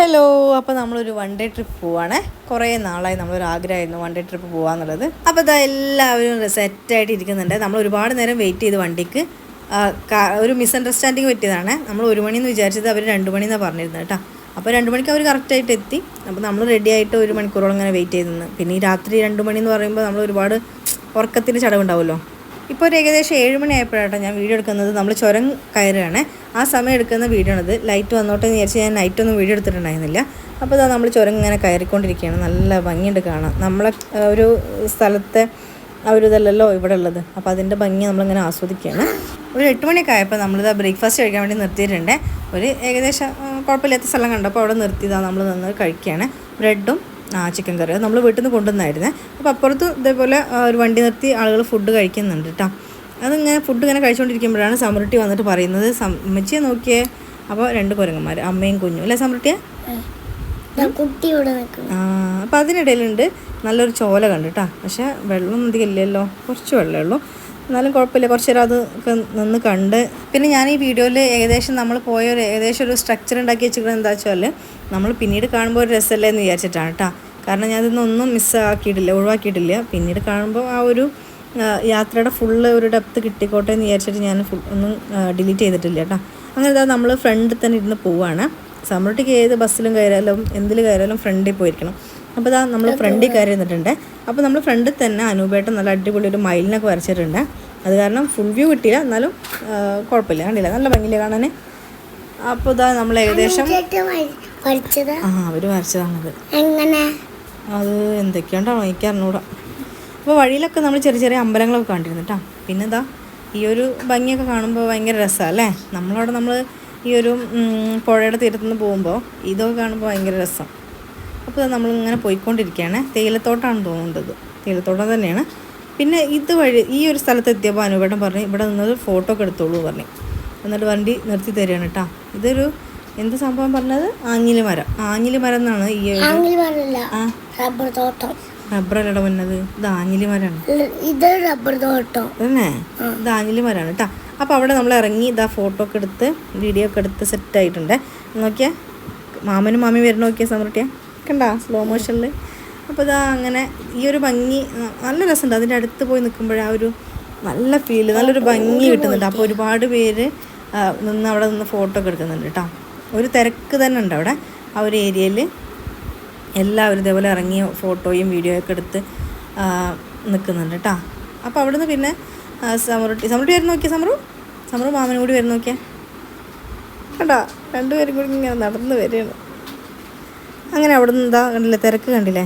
Hello അപ്പോൾ നമ്മളൊരു one day trip പോവാണേ. കുറേ നാളായി നമ്മളൊരു ആഗ്രഹമായിരുന്നു വൺ ഡേ ട്രിപ്പ് പോകാന്നുള്ളത് അപ്പോൾ ഇതാ എല്ലാവരും സെറ്റായിട്ട് ഇരിക്കുന്നുണ്ട്. നമ്മൾ ഒരുപാട് നേരം വെയിറ്റ് ചെയ്ത് വണ്ടിക്ക്. ഒരു മിസ് ഒരു മിസ്അണ്ടർസ്റ്റാൻഡിങ് പറ്റിയതാണ്. നമ്മൾ ഒരു മണിന്ന് വിചാരിച്ചത് അവർ രണ്ട് മണിന്നാണ് പറഞ്ഞിരുന്നത് കേട്ടോ. അപ്പോൾ രണ്ട് മണിക്ക് അവർ കറക്റ്റായിട്ട് എത്തി. അപ്പോൾ നമ്മൾ റെഡി ആയിട്ട് ഒരു മണിക്കൂറോളം ഇങ്ങനെ വെയിറ്റ് ചെയ്തിരുന്നു പിന്നെ ഈ രാത്രി രണ്ട് മണി എന്ന് പറയുമ്പോൾ നമ്മൾ ഒരുപാട് ഉറക്കത്തിന്റെ ചടവുണ്ടാവുമല്ലോ. ഇപ്പോൾ ഒരു ഏകദേശം ഏഴ് മണി ആയപ്പോഴാട്ടോ ഞാൻ വീഡിയോ എടുക്കുന്നത്. നമ്മൾ ചുരം കയറുകയാണ്. ആ സമയം എടുക്കുന്ന വീഡിയോ ആണത്. ലൈറ്റ് വന്നോട്ടെ എന്ന് വിചാരിച്ച് ഞാൻ നൈറ്റൊന്നും വീഡിയോ എടുത്തിട്ടുണ്ടായിരുന്നില്ല. അപ്പോൾ ഇതാ നമ്മൾ ചുരം ഇങ്ങനെ കയറിക്കൊണ്ടിരിക്കുകയാണ്. നല്ല ഭംഗിയുണ്ട് കാണാം നമ്മളെ ഒരു സ്ഥലത്തെ ആ ഒരു ഇതല്ലല്ലോ ഇവിടെ ഉള്ളത്. അപ്പോൾ അതിന്റെ ഭംഗി നമ്മളിങ്ങനെ ആസ്വദിക്കുകയാണ്. ഒരു എട്ട് മണിയൊക്കെ ആയപ്പോൾ നമ്മളിത് ബ്രേക്ക്ഫാസ്റ്റ് കഴിക്കാൻ വേണ്ടി നിർത്തിയിട്ടുണ്ട്. ഒരു ഏകദേശം കുഴപ്പമില്ലാത്ത സ്ഥലം കണ്ടപ്പോൾ അവിടെ നിർത്തിയതാണ് നമ്മൾ നിന്ന് കഴിക്കുകയാണ്. ബ്രെഡും ആ ചിക്കൻ കറി അത് നമ്മൾ വീട്ടിൽ നിന്ന് കൊണ്ടുവന്നായിരുന്നേ. അപ്പോൾ അപ്പുറത്ത് ഇതേപോലെ ഒരു വണ്ടി നിർത്തി ആളുകൾ ഫുഡ് കഴിക്കുന്നുണ്ട് കേട്ടോ അതിങ്ങനെ ഫുഡ് ഇങ്ങനെ കഴിച്ചുകൊണ്ടിരിക്കുമ്പോഴാണ് സമൃട്ടി വന്നിട്ട് പറയുന്നത് അമ്മച്ചിയെ നോക്കിയേ. അപ്പോൾ രണ്ട് കുരങ്ങന്മാർ അമ്മയും കുഞ്ഞും. അല്ലേ സമൃട്ടിയെ? ആ അപ്പോൾ അതിനിടയിലുണ്ട് നല്ലൊരു ചോല കണ്ടു കേട്ടോ പക്ഷേ വെള്ളം അധികം ഇല്ലല്ലോ കുറച്ച് വെള്ളമേ ഉള്ളൂ. എന്നാലും കുഴപ്പമില്ല. കുറച്ച് നേരം അത് നിന്ന് കണ്ട്. പിന്നെ ഞാൻ ഈ വീഡിയോയിൽ ഏകദേശം നമ്മൾ പോയ ഒരു ഏകദേശം ഒരു സ്ട്രക്ചർ ഉണ്ടാക്കി വെച്ചിരിക്കുന്നത് എന്താ വെച്ചാൽ നമ്മൾ പിന്നീട് കാണുമ്പോൾ ഒരു രസമല്ലേ എന്ന് വിചാരിച്ചിട്ടാണ് കേട്ടോ കാരണം ഞാൻ ഇതൊന്നും മിസ്സാക്കിയിട്ടില്ല ഒഴിവാക്കിയിട്ടില്ല. പിന്നീട് കാണുമ്പോൾ ആ ഒരു യാത്രയുടെ ഫുള്ള് ഒരു ഡെപ്ത് കിട്ടിക്കോട്ടെ എന്ന് വിചാരിച്ചിട്ട് ഞാൻ ഫുൾ ഒന്നും ഡിലീറ്റ് ചെയ്തിട്ടില്ല കേട്ടോ അങ്ങനെ ഇതാ നമ്മൾ ഫ്രണ്ടിൽ തന്നെ ഇരുന്ന് പോവുകയാണ് സമ്മർട്ടിക്ക് ഏത് ബസ്സിലും കയറിയാലും എന്തിൽ കയറിയാലും ഫ്രണ്ടിൽ പോയിരിക്കണം. അപ്പോൾ ഇതാ നമ്മൾ ഫ്രണ്ടിൽ കയറി നിന്നിട്ടുണ്ട്. അപ്പോൾ നമ്മൾ ഫ്രണ്ടിൽ തന്നെ അനൂപേട്ടൻ നല്ല അടിപൊളി ഒരു മയിലിനൊക്കെ വരച്ചിട്ടുണ്ട്. അത് കാരണം ഫുൾ വ്യൂ കിട്ടിയില്ല. എന്നാലും കുഴപ്പമില്ല കണ്ടില്ല? നല്ല ഭംഗിയില്ല കാണാൻ അപ്പോൾ ഇതാ നമ്മൾ ഏകദേശം ആ അവർ വരച്ചതാണത്. അത് എന്തൊക്കെയാണ്ടാണോ എനിക്ക് അറിഞ്ഞൂടാ. അപ്പോൾ വഴിയിലൊക്കെ നമ്മൾ ചെറിയ ചെറിയ അമ്പലങ്ങളൊക്കെ കണ്ടിരുന്നു കേട്ടോ പിന്നെ ഇതാ ഈ ഒരു ഭംഗിയൊക്കെ കാണുമ്പോൾ ഭയങ്കര രസമാണ് അല്ലേ? നമ്മളവിടെ നമ്മൾ ഈ ഒരു പുഴയുടെ തീരത്തുനിന്ന് പോകുമ്പോൾ ഇതൊക്കെ കാണുമ്പോൾ ഭയങ്കര രസം. അപ്പോൾ നമ്മളിങ്ങനെ പോയിക്കൊണ്ടിരിക്കുകയാണ്. തേയിലത്തോട്ടാണ് തോന്നുന്നത് തേയിലത്തോട്ടം തന്നെയാണ്. പിന്നെ ഇതുവഴി ഈ ഒരു സ്ഥലത്ത് എത്തിയപ്പോൾ അനുപേട്ടൻ പറഞ്ഞു ഇവിടെ നിന്നൊരു ഫോട്ടോ ഒക്കെ എടുത്തോളൂ പറഞ്ഞു. എന്നിട്ട് വണ്ടി നിർത്തി തരികയാണ് കേട്ടോ. ഇതൊരു എന്ത് സംഭവം പറഞ്ഞത്? ആഞ്ഞിലി മരം ആഞ്ഞിലി മരം എന്നാണ് ഈ ആംഗിൾ പറഞ്ഞില്ല റബ്ബർ അല്ലട പറഞ്ഞത് വന്നത്. ഇത് ആഞ്ഞിലി മരമാണ് ഇത് റബ്ബർ തോട്ടം. തന്നെ ഇത് ആഞ്ഞിലി മരമാണ് കേട്ടോ. അപ്പോൾ അവിടെ നമ്മൾ ഇറങ്ങി ഇതാ ഫോട്ടോ ഒക്കെ എടുത്ത് വീഡിയോ ഒക്കെ എടുത്ത് സെറ്റ് ആയിട്ടുണ്ട്. നോക്കിയാൽ മാമനും മാമിയും വരുന്ന നോക്കിയാൽ സമൃട്ടിയ. കണ്ടാ സ്ലോ മോഷനിൽ അപ്പോൾ ഇതാ അങ്ങനെ ഈ ഒരു ഭംഗി ആ, നല്ല രസമുണ്ട്. അതിന്റെ അടുത്ത് പോയി നിൽക്കുമ്പോഴാ ഒരു നല്ല ഫീൽ നല്ലൊരു ഭംഗി കിട്ടുന്നുണ്ട്. അപ്പോൾ ഒരുപാട് പേര് ആ, നിന്ന് അവിടെ നിന്ന് ഫോട്ടോ ഒക്കെ എടുക്കുന്നുണ്ട് കേട്ടോ. ഒരു തിരക്ക് തന്നെ ഉണ്ട് അവിടെ. ആ ഒരു ഏരിയയിൽ എല്ലാവരും ഇതേപോലെ ഇറങ്ങി ഫോട്ടോയും വീഡിയോ ഒക്കെ എടുത്ത് ആ, നിൽക്കുന്നുണ്ട് കേട്ടോ. അപ്പോൾ അവിടുന്ന് പിന്നെ ആ, സമറുട്ടി സമറുട്ടി വരുന്ന നോക്കിയാൽ സമറു? സമറു മാമനും കൂടി വരുന്ന നോക്കിയാൽ കണ്ടോ? രണ്ടുപേരും കൂടി ഇങ്ങനെ നടന്ന് വരികയാണ്. അങ്ങനെ അവിടുന്ന് എന്താ കണ്ടില്ലേ തിരക്ക് കണ്ടില്ലേ?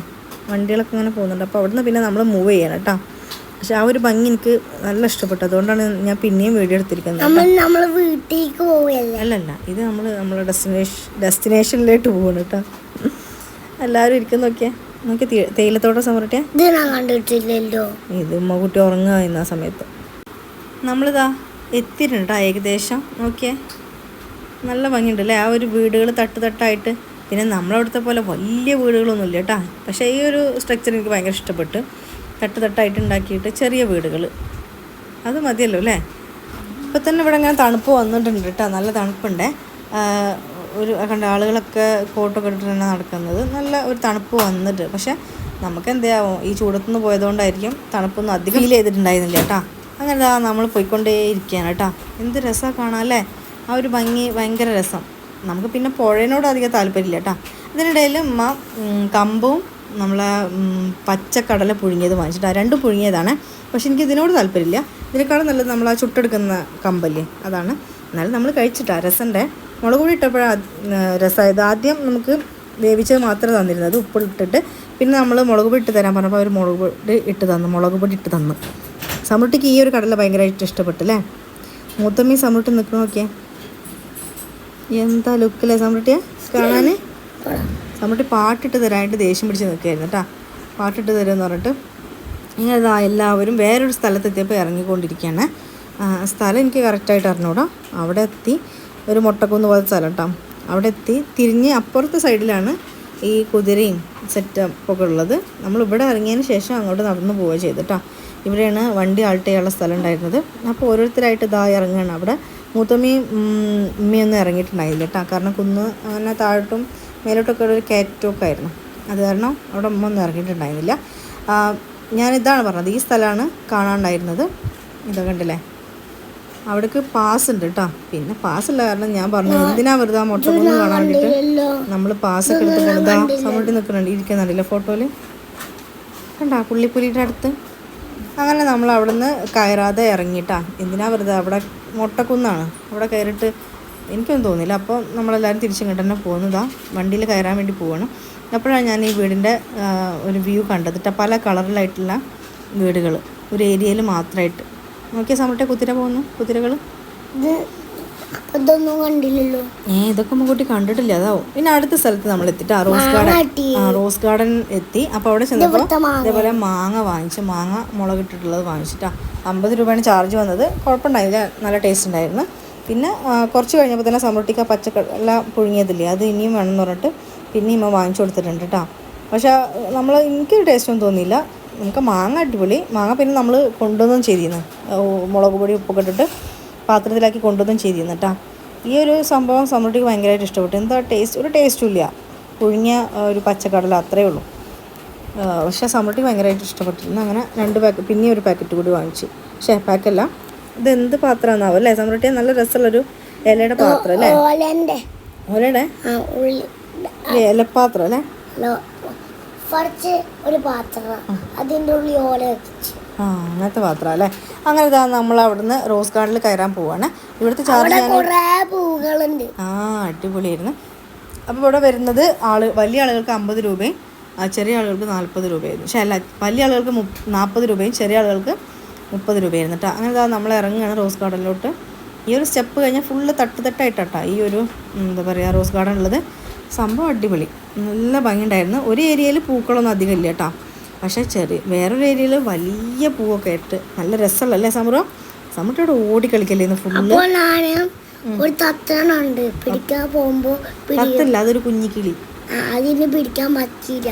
വണ്ടികളൊക്കെ ഇങ്ങനെ പോകുന്നുണ്ട്. അപ്പോൾ അവിടുന്ന് പിന്നെ നമ്മൾ മൂവ് ചെയ്യണം കേട്ടോ പക്ഷെ ആ ഒരു ഭംഗി എനിക്ക് നല്ല ഇഷ്ടപ്പെട്ടു. അതുകൊണ്ടാണ് ഞാൻ പിന്നെയും വീഡിയോ എടുത്തിരിക്കുന്നത് നമ്മൾ വീട്ടിലേക്ക് അല്ലല്ല ഇത് നമ്മൾ നമ്മളെ ഡെസ്റ്റിനേഷൻ ഡെസ്റ്റിനേഷനിലേക്ക് പോകണം കേട്ടോ എല്ലാവരും ഇരിക്കുന്ന നോക്കിയേ. നമുക്ക് തേയിലത്തോട്ടം സമരട്ടെ. ഇത് ഞാൻ കണ്ടിട്ടില്ലല്ലോ. ഇത് ഉമ്മ കുട്ടി ഉറങ്ങുക എന്ന സമയത്ത്. നമ്മളിതാ എത്തിയിട്ടുണ്ട് ഏകദേശം. നോക്കിയേ. നല്ല ഭംഗിയുണ്ട് അല്ലേ ആ ഒരു വീടുകൾ തട്ട് തട്ടായിട്ട് പിന്നെ നമ്മളവിടുത്തെ പോലെ വലിയ വീടുകളൊന്നുമില്ല കേട്ടോ. പക്ഷേ ഈ ഒരു സ്ട്രക്ചർ എനിക്ക് ഭയങ്കര ഇഷ്ടപ്പെട്ട്. തട്ട് തട്ടായിട്ട് ഉണ്ടാക്കിയിട്ട് ചെറിയ വീടുകൾ അത് മതിയല്ലോ അല്ലേ? ഇപ്പം തന്നെ ഇവിടെ ഇങ്ങനെ തണുപ്പ് വന്നിട്ടുണ്ട് കേട്ടോ. നല്ല തണുപ്പുണ്ടേ. ഒരു കണ്ട ആളുകളൊക്കെ കോട്ടൊക്കെ ഇട്ടിട്ടാണ് നടക്കുന്നത്. നല്ല ഒരു തണുപ്പ് വന്നിട്ട്. പക്ഷെ നമുക്ക് എന്താവും ഈ ചൂടത്തുനിന്ന് പോയതുകൊണ്ടായിരിക്കും തണുപ്പൊന്നും അധികം ഫീൽ ചെയ്തിട്ടുണ്ടായിരുന്നില്ല കേട്ടോ. അങ്ങനെ നമ്മൾ പോയിക്കൊണ്ടേ ഇരിക്കുകയാണ് കേട്ടോ. എന്ത് രസമാണ് കാണാം അല്ലേ? ആ ഒരു ഭംഗി ഭയങ്കര രസം. നമുക്ക് പിന്നെ പുഴയോട് അധികം താല്പര്യമില്ല കേട്ടോ. അതിനിടയിൽ ഉമ്മ കമ്പും നമ്മളെ പച്ചക്കടല പുഴുങ്ങിയത് വാങ്ങിച്ചിട്ട്. രണ്ടും പുഴുങ്ങിയതാണ്. പക്ഷെ എനിക്ക് ഇതിനോട് താല്പര്യമില്ല. ഇതിനേക്കാളും നല്ലത് നമ്മൾ ആ ചുട്ടെടുക്കുന്ന കമ്പല്ലേ? അതാണ്. എന്നാലും നമ്മൾ കഴിച്ചിട്ടാ. രസന്റെ മുളക് പൊടി ഇട്ടപ്പോഴാണ് രസമായത് ആദ്യം നമുക്ക് വേവിച്ചത് മാത്രമേ തന്നിരുന്നത് ഉപ്പിട്ടിട്ട് പിന്നെ നമ്മൾ മുളക് പൊടി ഇട്ട് തരാൻ പറഞ്ഞപ്പോൾ അവർ മുളക് പൊടി ഇട്ട് തന്നു. മുളക് പൊടി ഇട്ട് തന്നു. സമൃട്ടിക്ക് ഈ ഒരു കടല ഭയങ്കരമായിട്ട് ഇഷ്ടപ്പെട്ടല്ലേ? മൂത്തമ്മി സമൃട്ടി നിൽക്കുന്ന നോക്കിയേ. എന്താ ലുക്കല്ലേ സമൃട്ടിയെ കാണാൻ സമൃട്ടി പാട്ടിട്ട് തരാനായിട്ട് ദേഷ്യം പിടിച്ച് നിൽക്കുകയായിരുന്നു കേട്ടോ. പാട്ടിട്ട് തരുമെന്ന് പറഞ്ഞിട്ട് ഇങ്ങനെ ഇതാ എല്ലാവരും വേറൊരു സ്ഥലത്തെത്തിയപ്പോൾ ഇറങ്ങിക്കൊണ്ടിരിക്കുകയാണ്. സ്ഥലം എനിക്ക് കറക്റ്റായിട്ട് അറിഞ്ഞൂടാ. അവിടെ എത്തി ഒരു മുട്ടക്കുന്ന് പോലത്തെ സ്ഥലം കേട്ടോ. അവിടെ എത്തി തിരിഞ്ഞ് അപ്പുറത്തെ സൈഡിലാണ് ഈ കുതിരയും സെറ്റപ്പ് ഒക്കെ ഉള്ളത്. നമ്മൾ ഇവിടെ ഇറങ്ങിയതിന് ശേഷം അങ്ങോട്ട് നടന്നു പോവുക ചെയ്തു കേട്ടോ. ഇവിടെയാണ് വണ്ടി ആൾട്ട് ചെയ്യാനുള്ള സ്ഥലം ഉണ്ടായിരുന്നത്. അപ്പോൾ ഓരോരുത്തരായിട്ട് ഇതാ ഇറങ്ങുകയാണ് അവിടെ. മൂത്തമ്മയും ഉമ്മയൊന്നും ഇറങ്ങിയിട്ടുണ്ടായില്ല കേട്ടോ. കാരണം കുന്ന് അങ്ങനെ താഴോട്ടും മേലോട്ടൊക്കെ ഒരു കയറ്റമൊക്കെ ആയിരുന്നു അത് കാരണം അവിടെ ഉമ്മ ഒന്നും ഇറങ്ങിയിട്ടുണ്ടായിരുന്നില്ല. ഞാനിതാണ് പറഞ്ഞത് ഈ സ്ഥലമാണ് കാണാണ്ടായിരുന്നത്. ഇതൊക്കെ ഉണ്ടല്ലേ അവിടേക്ക് പാസ് ഉണ്ട് കേട്ടോ. പിന്നെ പാസ് ഉള്ള കാരണം ഞാൻ പറഞ്ഞു എന്തിനാ വെറുതെ മൊട്ടക്കുന്ന് കാണാൻ വേണ്ടിയിട്ട് നമ്മൾ ഒക്കെ എടുത്ത് വെറുതെ സമൂഹത്തിൽ നിൽക്കുന്നുണ്ട് ഇരിക്കുന്നുണ്ടല്ലേ ഫോട്ടോയിൽ കണ്ട പുള്ളിപ്പുലിയുടെ അടുത്ത്. അങ്ങനെ നമ്മൾ അവിടുന്ന് കയറാതെ ഇറങ്ങിയിട്ടാ എന്തിനാ വെറുതെ അവിടെ മൊട്ടക്കുന്നാണ്. അവിടെ കയറിയിട്ട് എനിക്കൊന്നും തോന്നില്ല അപ്പോൾ നമ്മളെല്ലാവരും തിരിച്ചിങ്ങോട്ട് തന്നെ പോകുന്നതാ വണ്ടിയിൽ കയറാൻ വേണ്ടി പോവാണ്. അപ്പോഴാണ് ഞാൻ ഈ വീടിന്റെ ഒരു വ്യൂ കണ്ടത്. പല കളറിലായിട്ടുള്ള വീടുകൾ ഒരു ഏരിയയിൽ മാത്രമായിട്ട്. നോക്കിയ സമയത്തെ കുതിര പോകുന്നു. കുതിരകൾ ഇതൊന്നും കണ്ടില്ലല്ലോ. ഏ ഇതൊക്കെ മുൻകൂട്ടി കണ്ടിട്ടില്ല അതാവും. പിന്നെ അടുത്ത സ്ഥലത്ത് നമ്മൾ എത്തിട്ട് ആ റോസ് ഗാർഡൻ. ആ റോസ് ഗാർഡൻ എത്തി. അപ്പോൾ അവിടെ ചെന്നപ്പോൾ. ഇതേപോലെ മാങ്ങ വാങ്ങിച്ച്. മാങ്ങ മുളകിട്ടിട്ടുള്ളത് വാങ്ങിച്ചിട്ടാ. അമ്പത് രൂപയാണ് ചാർജ് വന്നത്. കുഴപ്പമുണ്ടായില്ല. നല്ല ടേസ്റ്റ് ഉണ്ടായിരുന്നു. പിന്നെ കുറച്ച് കഴിഞ്ഞപ്പോൾ തന്നെ സമൃട്ടിക്ക പച്ചക്കടല പുഴുങ്ങിയതില്ലേ? അത് ഇനിയും വേണമെന്ന് പറഞ്ഞിട്ട് പിന്നെ ഇമ്മ വാങ്ങിച്ചു കൊടുത്തിട്ടുണ്ട് കേട്ടോ പക്ഷേ നമ്മൾ എനിക്ക് ടേസ്റ്റൊന്നും തോന്നിയില്ല. നമുക്ക് മാങ്ങ അടിപൊളി. മാങ്ങ പിന്നെ നമ്മൾ കൊണ്ടുവന്നും ചെയ്തിരുന്നു. മുളക് പൊടി ഉപ്പൊക്കെ ഇട്ടിട്ട്. പാത്രത്തിലാക്കി കൊണ്ടുവന്നും ചെയ്തിരുന്നു കേട്ടോ ഈ ഒരു സംഭവം സമൃദ്ധിക്ക് ഭയങ്കരമായിട്ട് ഇഷ്ടപ്പെട്ടു. എന്താ ടേസ്റ്റ് ഒരു ടേസ്റ്റും ഇല്ല. പുഴുങ്ങിയ ഒരു പച്ചക്കടല അത്രയേ ഉള്ളൂ. പക്ഷേ സമൃദ്ധിക്ക് ഭയങ്കരമായിട്ട് ഇഷ്ടപ്പെട്ടിരുന്നു അങ്ങനെ രണ്ട് പാക്ക് പിന്നെ ഒരു പാക്കറ്റ് കൂടി വാങ്ങിച്ചു. പക്ഷേ പാക്കല്ല ഇത് എന്ത് പാത്രമാണെന്നാവും അല്ലേ? സമൃദ്ധി നല്ല രസമുള്ളൊരു ഇലയുടെ പാത്രം അല്ലേ? ഓലയുടെ? ഇലപ്പാത്രം അല്ലേ? കുറച്ച് ഒരു പാത്രം. അതിന്റെ ഉള്ളിൽ ഓല വെച്ച്. ആ അങ്ങനത്തെ പാത്രം അല്ലേ? അങ്ങനെ ഇതാ നമ്മൾ അവിടുന്ന് റോസ് ഗാർഡനിൽ കയറാൻ പോവാണ്. ഇവിടുത്തെ ചാർജ് ആ അടിപൊളിയായിരുന്നു. അപ്പോൾ ഇവിടെ വരുന്നത് ആൾ വലിയ ആളുകൾക്ക് അമ്പത് രൂപയും ചെറിയ ആളുകൾക്ക് നാൽപ്പത് രൂപയായിരുന്നു. പക്ഷേ അല്ല വലിയ ആളുകൾക്ക് മു നാൽപ്പത് രൂപയും ചെറിയ ആളുകൾക്ക് മുപ്പത് രൂപയായിരുന്നു കേട്ടോ അങ്ങനെ ഇതാ നമ്മൾ ഇറങ്ങുകയാണ് റോസ് ഗാർഡനിലോട്ട്. ഈ ഒരു സ്റ്റെപ്പ് കഴിഞ്ഞാൽ ഫുള്ള് തട്ട് തട്ടായിട്ടാ ഈ ഒരു എന്താ പറയുക റോസ് ഗാർഡൻ ഉള്ളത്. സംഭവം അടിപൊളി. നല്ല ഭംഗിയുണ്ടായിരുന്നു. ഒരു ഏരിയയിൽ പൂക്കളൊന്നും അധികം ഇല്ല കേട്ടോ പക്ഷേ ചെറിയ വേറൊരു ഏരിയയിൽ വലിയ പൂവൊക്കെ ഇട്ട് നല്ല രസമുള്ള അല്ലേ സമൃദ്ധം സമൃദ്ധയോട് ഓടി കളിക്കല്ലേ ഫുള്ള് ഞാൻ ഒരു തത്തനുണ്ട്. പിടിക്കാൻ പോകുമ്പോ പിടി തത്തല്ല അതൊരു കുഞ്ഞിക്കിളി. ആ, പിടിക്കാൻ പറ്റിയില്ല.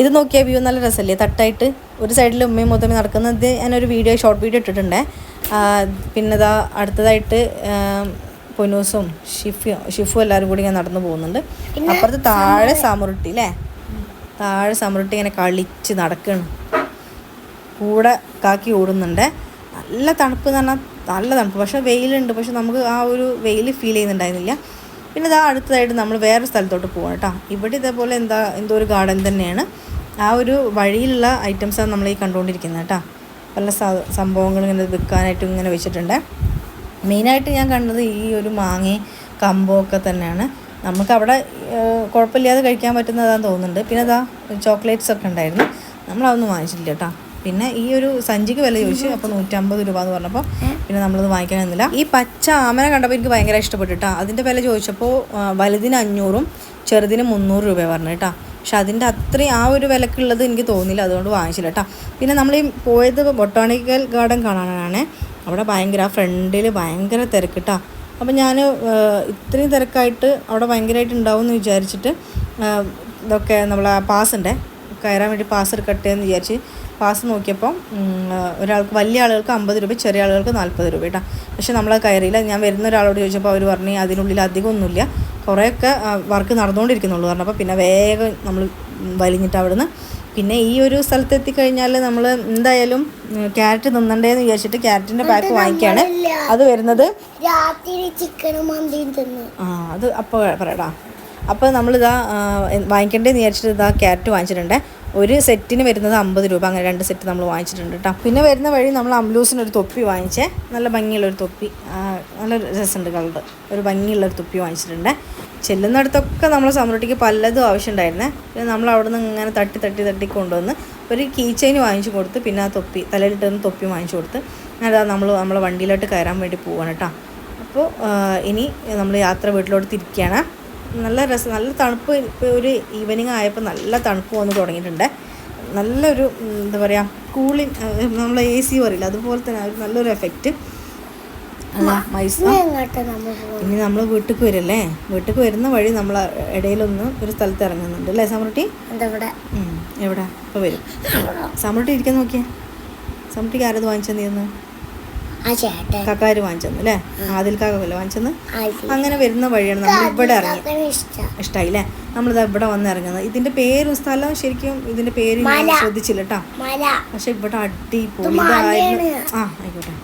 ഇത് നോക്കിയാൽ വ്യൂ നല്ല രസമല്ലേ? തട്ടായിട്ട് ഒരു സൈഡിൽ ഉമ്മയും മൊത്തമേ നടക്കുന്നത്. ഞാനൊരു വീഡിയോ ഷോർട്ട് വീഡിയോ ഇട്ടിട്ടുണ്ടേ. പിന്നെ ഇതാ അടുത്തതായിട്ട് പൊനൂസും പൊന്നൂസും ഷിഫും ഷിഫു എല്ലാവരും കൂടി ഇങ്ങനെ നടന്നു പോകുന്നുണ്ട്. അപ്പുറത്ത് താഴെ സാമുറുട്ടി അല്ലേ? താഴെ സമൃട്ടി ഇങ്ങനെ കളിച്ച് നടക്കണം. കൂടെ കാക്കി ഓടുന്നുണ്ട്. നല്ല തണുപ്പ് എന്ന് പറഞ്ഞാൽ നല്ല തണുപ്പ്. പക്ഷേ വെയിലുണ്ട്. പക്ഷെ നമുക്ക് ആ ഒരു വെയിൽ ഫീൽ ചെയ്യുന്നുണ്ടായിരുന്നില്ല. പിന്നെ ഇതാ അടുത്തതായിട്ട് നമ്മൾ വേറെ സ്ഥലത്തോട്ട് പോകണം കേട്ടോ. ഇവിടെ ഇതേപോലെ എന്താ എന്തോ ഒരു ഗാർഡൻ തന്നെയാണ്. ആ ഒരു വഴിയിലുള്ള ഐറ്റംസാണ് നമ്മൾ ഈ കണ്ടുകൊണ്ടിരിക്കുന്നത് കേട്ടോ. പല സംഭവങ്ങൾ ഇങ്ങനെ വിൽക്കാനായിട്ട് ഇങ്ങനെ വെച്ചിട്ടുണ്ട്. മെയിനായിട്ട് ഞാൻ കണ്ടത് ഈ ഒരു മാങ്ങയും കമ്പൊക്കെ തന്നെയാണ്. നമുക്ക് അവിടെ കുഴപ്പമില്ലാതെ കഴിക്കാൻ പറ്റുന്നതാന്ന് തോന്നുന്നുണ്ട്. പിന്നെ അതാ ചോക്ലേറ്റ്സ് ഒക്കെ ഉണ്ടായിരുന്നു. നമ്മളതൊന്നും വാങ്ങിച്ചില്ല കേട്ടോ. പിന്നെ ഈ ഒരു സഞ്ചിക്ക് വില ചോദിച്ചു. അപ്പോൾ നൂറ്റമ്പത് രൂപ എന്ന് പറഞ്ഞപ്പോൾ പിന്നെ നമ്മളത് വാങ്ങിക്കാൻ നിന്നില്ല ഈ പച്ച ആമന കണ്ടപ്പോൾ എനിക്ക് ഭയങ്കര ഇഷ്ടപ്പെട്ടു കേട്ടോ. അതിന്റെ വില ചോദിച്ചപ്പോൾ വലുതിന് അഞ്ഞൂറും ചെറുതിന് മുന്നൂറ് രൂപ പറഞ്ഞു കേട്ടോ. പക്ഷെ അതിന്റെ അത്രയും ആ ഒരു വിലക്കുള്ളത് എനിക്ക് തോന്നിയില്ല. അതുകൊണ്ട് വാങ്ങിച്ചില്ല കേട്ടോ. പിന്നെ നമ്മൾ ഈ പോയത് ബൊട്ടാണിക്കൽ ഗാർഡൻ കാണാനാണ്. അവിടെ ഭയങ്കര ആ ഫ്രണ്ടിൽ ഭയങ്കര തിരക്കിട്ടാ അപ്പം ഞാൻ ഇത്രയും തിരക്കായിട്ട് അവിടെ ഭയങ്കരമായിട്ട് ഉണ്ടാവും എന്ന് വിചാരിച്ചിട്ട് ഇതൊക്കെ നമ്മൾ ആ പാസിന്റെ കയറാൻ വേണ്ടി പാസ് എടുക്കട്ടെ എന്ന് വിചാരിച്ച് പാസ് നോക്കിയപ്പോൾ ഒരാൾക്ക് വലിയ ആളുകൾക്ക് അമ്പത് രൂപ ചെറിയ ആളുകൾക്ക് നാൽപ്പത് രൂപ കേട്ടോ. പക്ഷേ നമ്മൾ കയറിയില്ല. ഞാൻ വരുന്ന ഒരാളോട് ചോദിച്ചപ്പോൾ അവർ പറഞ്ഞു അതിനുള്ളിൽ അധികമൊന്നുമില്ല. കുറേയൊക്കെ വർക്ക് നടന്നുകൊണ്ടിരിക്കുന്നുള്ളൂ പറഞ്ഞപ്പോൾ പിന്നെ വേഗം നമ്മൾ വലിഞ്ഞിട്ട് അവിടുന്ന് പിന്നെ ഈ ഒരു സ്ഥലത്ത് എത്തിക്കഴിഞ്ഞാൽ നമ്മൾ എന്തായാലും ക്യാരറ്റ് തിന്നണ്ടേന്ന് വിചാരിച്ചിട്ട് ക്യാരറ്റിന്റെ പാക്ക് വാങ്ങിക്കാണ്. അത് വരുന്നത് ആ അത് അപ്പോൾ പറയടാ. അപ്പോൾ നമ്മളിതാ വാങ്ങിക്കേണ്ടതെന്ന് വിചാരിച്ചിട്ട് ഇതാ ക്യാരറ്റ് വാങ്ങിച്ചിട്ടുണ്ട്. ഒരു സെറ്റിന് വരുന്നത് അമ്പത് രൂപ. അങ്ങനെ രണ്ട് സെറ്റ് നമ്മൾ വാങ്ങിച്ചിട്ടുണ്ട് കേട്ടോ പിന്നെ വരുന്ന വഴി നമ്മൾ അംബ്ലൂസിനൊരു ഒരു തൊപ്പി വാങ്ങിച്ചേ. നല്ല ഭംഗിയുള്ളൊരു തൊപ്പി. നല്ല രസമുണ്ട് കളർ ഒരു ഭംഗിയുള്ളൊരു തൊപ്പി വാങ്ങിച്ചിട്ടുണ്ട്. ചെല്ലുന്നിടത്തൊക്കെ നമ്മൾ സമൃദ്ധിക്ക് പലതും ആവശ്യമുണ്ടായിരുന്നേ. പിന്നെ നമ്മൾ അവിടെ നിന്ന് ഇങ്ങനെ തട്ടി തട്ടി തട്ടി കൊണ്ടുവന്ന് ഒരു കീ ചെയിൻ വാങ്ങിച്ചു കൊടുത്ത് പിന്നെ ആ തൊപ്പി തലയിലിട്ടുന്ന തൊപ്പി വാങ്ങിച്ചു കൊടുത്ത് അതാ നമ്മൾ നമ്മളെ വണ്ടിയിലോട്ട് കയറാൻ വേണ്ടി പോവാണ് കേട്ടോ. അപ്പോൾ ഇനി നമ്മൾ യാത്ര വീട്ടിലോട്ട് തിരിക്കുകയാണ് നല്ല രസം നല്ല തണുപ്പ് ഇപ്പോൾ ഒരു ഈവനിങ് ആയപ്പോൾ നല്ല തണുപ്പ് വന്ന് തുടങ്ങിയിട്ടുണ്ട്. നല്ലൊരു എന്താ പറയുക കൂളിങ് നമ്മൾ എ സി പറയില്ല അതുപോലെ തന്നെ നല്ലൊരു എഫക്റ്റ് അല്ല മൈസൂർ? ഇനി നമ്മൾ വീട്ടിലേക്ക് വരല്ലേ? വീട്ടിലേക്ക് വരുന്ന വഴി നമ്മൾ ഇടയിലൊന്ന് ഒരു സ്ഥലത്ത് ഇറങ്ങുന്നുണ്ട്. അല്ലേ സമൃട്ടി? എവിടെ? ഇപ്പോൾ വരും. സമൃട്ടി ഇരിക്കാൻ നോക്കിയേ. സമൃട്ടിക്ക് ആരത് വാങ്ങിച്ചെന്ന് കക്കാര് വാങ്ങിച്ചെന്ന് അല്ലേ? ആദിൽ കാക്കല്ലേ വാങ്ങിച്ചെന്ന്. അങ്ങനെ വരുന്ന വഴിയാണ് നമ്മൾ ഇവിടെ ഇറങ്ങി. ഇഷ്ടമായി അല്ലേ? നമ്മളിതാ ഇവിടെ വന്ന് ഇറങ്ങുന്നത്. ഇതിന്റെ പേരും സ്ഥലം ശരിക്കും ഇതിന്റെ പേര് ഞാൻ. ശ്രദ്ധിച്ചില്ല കേട്ടോ. പക്ഷെ ഇവിടെ അടിപൊളി. ആ ആയിക്കോട്ടെ.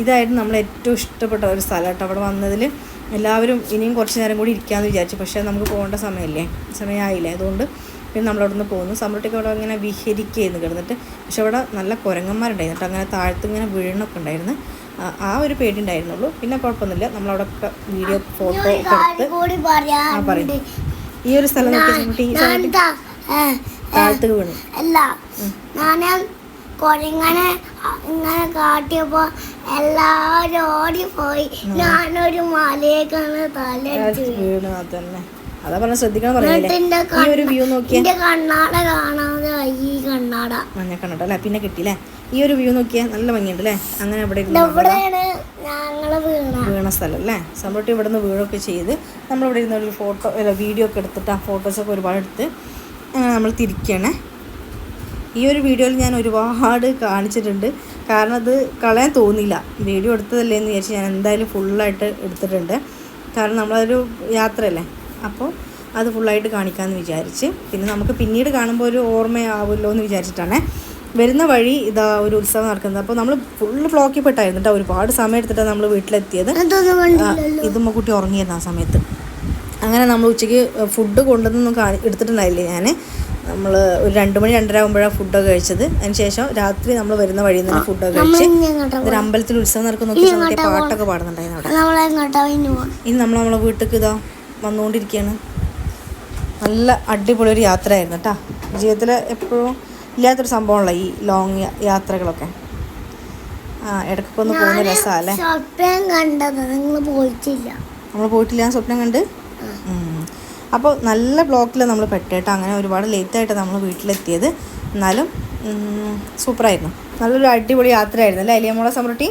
ഇതായിരുന്നു നമ്മൾ ഏറ്റവും ഇഷ്ടപ്പെട്ട ഒരു സ്ഥലം കേട്ടോ. അവിടെ വന്നതിൽ എല്ലാവരും ഇനിയും കുറച്ച് നേരം കൂടി ഇരിക്കാമെന്ന് വിചാരിച്ചു. പക്ഷേ നമുക്ക് പോകേണ്ട സമയമല്ലേ? സമയമായില്ലേ? അതുകൊണ്ട് പിന്നെ നമ്മളവിടെ നിന്ന് പോകുന്നു സമൃദ്ധിക്ക് അവിടെ ഇങ്ങനെ വിഹരിക്കുകയായിരുന്നു കിടന്നിട്ട്. പക്ഷെ അവിടെ നല്ല കുരങ്ങന്മാരുണ്ടായിരുന്നു കേട്ടോ. അങ്ങനെ താഴത്ത് ഇങ്ങനെ വീഴണൊക്കെ ഉണ്ടായിരുന്നു. ആ- ഒരു പേടി ഉണ്ടായിരുന്നുള്ളൂ. പിന്നെ കുഴപ്പമൊന്നുമില്ല. നമ്മളവിടെ വീഡിയോ ഇനി ഫോട്ടോ ഒക്കെ എടുത്ത് ആ പറയും. ഈ ഒരു സ്ഥലം നോക്കി സമ്മർട്ടി ഈ ഞാൻ സമ്മർട്ടി ദാ, ഏ, ഏ, താഴത്ത് വീണു കൊരങ്ങനെ ഇങ്ങനെ കാട്ടിയപ്പോ എല്ലാവരും ഓടിപ്പോയി. ഞാനൊരു മലയേക്കാണ് തല വീണു അതന്നെ. അതാ പറഞ്ഞ ശ്രദ്ധിക്കണം പറഞ്ഞില്ലേ എന്റെ ഈ ഒരു വ്യൂ നോക്കിയാൽ എന്റെ കണ്ണാട കാണാതെ ഈ കണ്ണാട. മഞ്ഞ കണ്ണാട അല്ലേ? പിന്നെ കിട്ടിയില്ലേ? ഈ ഒരു വ്യൂ നോക്കിയാ നല്ല ഭംഗിയുണ്ട് അല്ലേ? അങ്ങനെ ഇവിടെ വീണ വീണ സ്ഥലം അല്ലേ? സംഭവം ഇവിടെ നിന്ന് വീഴൊക്കെ ചെയ്ത് നമ്മളിവിടെ ഇരുന്ന ഒരു ഫോട്ടോ അല്ല വീഡിയോ ഒക്കെ എടുത്തിട്ട് ആ ഫോട്ടോസൊക്കെ ഒരുപാട് എടുത്ത് നമ്മൾ തിരിക്കണേ. ഈ ഒരു വീഡിയോയിൽ ഞാൻ ഒരുപാട് കാണിച്ചിട്ടുണ്ട്. കാരണം അത് കളയാൻ തോന്നിയില്ല. വീഡിയോ എടുത്തതല്ലേ എന്ന് വിചാരിച്ച് ഞാൻ എന്തായാലും ഫുള്ളായിട്ട് എടുത്തിട്ടുണ്ട്. കാരണം നമ്മളതൊരു യാത്രയല്ലേ. അപ്പോൾ അത് ഫുള്ളായിട്ട് കാണിക്കാമെന്ന് വിചാരിച്ച്. പിന്നെ നമുക്ക് പിന്നീട് കാണുമ്പോൾ ഒരു ഓർമ്മയാവുമല്ലോ എന്ന് വിചാരിച്ചിട്ടാണ്. വരുന്ന വഴി ഇതാ ഒരു ഉത്സവം നടക്കുന്നത്. അപ്പോൾ നമ്മൾ ഫുള്ള് ഫ്ലോക്കിൽ പെട്ടായിരുന്നു കേട്ടോ. ഒരുപാട് സമയം എടുത്തിട്ടാണ് നമ്മൾ വീട്ടിലെത്തിയത്. ഇതുമ്മ കുട്ടി ഉറങ്ങിയിരുന്നു ആ സമയത്ത്. അങ്ങനെ നമ്മൾ ഉച്ചയ്ക്ക് ഫുഡ് കൊണ്ടുവന്നൊന്നും കാണി എടുത്തിട്ടുണ്ടായില്ലേ ഞാൻ? നമ്മൾ ഒരു രണ്ട് മണി രണ്ടര ആകുമ്പോഴാണ് ഫുഡൊക്കെ കഴിച്ചത്. അതിനുശേഷം രാത്രി നമ്മൾ വരുന്ന വഴിയിൽ നിന്ന് ഫുഡൊക്കെ കഴിച്ച് ഒരു അമ്പലത്തിൽ ഉത്സവം നടക്കുന്ന പാട്ടൊക്കെ പാടുന്നുണ്ടായിരുന്നു അവിടെ. ഇനി നമ്മൾ നമ്മളെ വീട്ടിലേക്ക് ഇതാ വന്നുകൊണ്ടിരിക്കുകയാണ്. നല്ല അടിപൊളി ഒരു യാത്രയായിരുന്നു കേട്ടോ. ജീവിതത്തിൽ എപ്പോഴും ഇല്ലാത്തൊരു സംഭവമുള്ള ഈ ലോങ് യാത്രകളൊക്കെ. ആ ഇടയ്ക്കൊക്കെ ഒന്ന് പോകുന്ന രസമല്ലേ സ്വപ്നം കണ്ടത്. നിങ്ങൾ പോയിട്ടില്ല. നമ്മൾ പോയിട്ടില്ല. സ്വപ്നം കണ്ട്? അപ്പോൾ നല്ല ബ്ലോക്കിൽ നമ്മൾ പെട്ടിട്ട് അങ്ങനെ ഒരുപാട് ലേറ്റായിട്ട് നമ്മൾ വീട്ടിലെത്തിയത്. എന്നാലും സൂപ്പറായിരുന്നു. നല്ലൊരു അടിപൊളി യാത്രയായിരുന്നു അല്ലേ അലിയ മോളെ സമൃട്ടി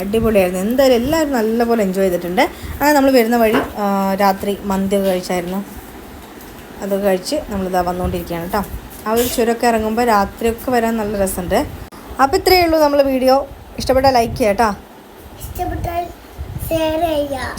അടിപൊളിയായിരുന്നു. എന്തായാലും എല്ലാവരും നല്ലപോലെ എൻജോയ് ചെയ്തിട്ടുണ്ട്. അങ്ങനെ നമ്മൾ വരുന്ന വഴി രാത്രി മന്തിയൊക്കെ കഴിച്ചായിരുന്നു. അതൊക്കെ കഴിച്ച് നമ്മളിതാ വന്നുകൊണ്ടിരിക്കുകയാണ് കേട്ടോ. ആ ഒരു ചുരമൊക്കെ ഇറങ്ങുമ്പോൾ രാത്രിയൊക്കെ വരാൻ നല്ല രസമുണ്ട്. അപ്പോൾ ഇത്രയേ ഉള്ളൂ നമ്മൾ വീഡിയോ. ഇഷ്ടപ്പെട്ടാൽ ലൈക്ക് ചെയ്യാം കേട്ടോ. ഷെയർ ചെയ്യാം.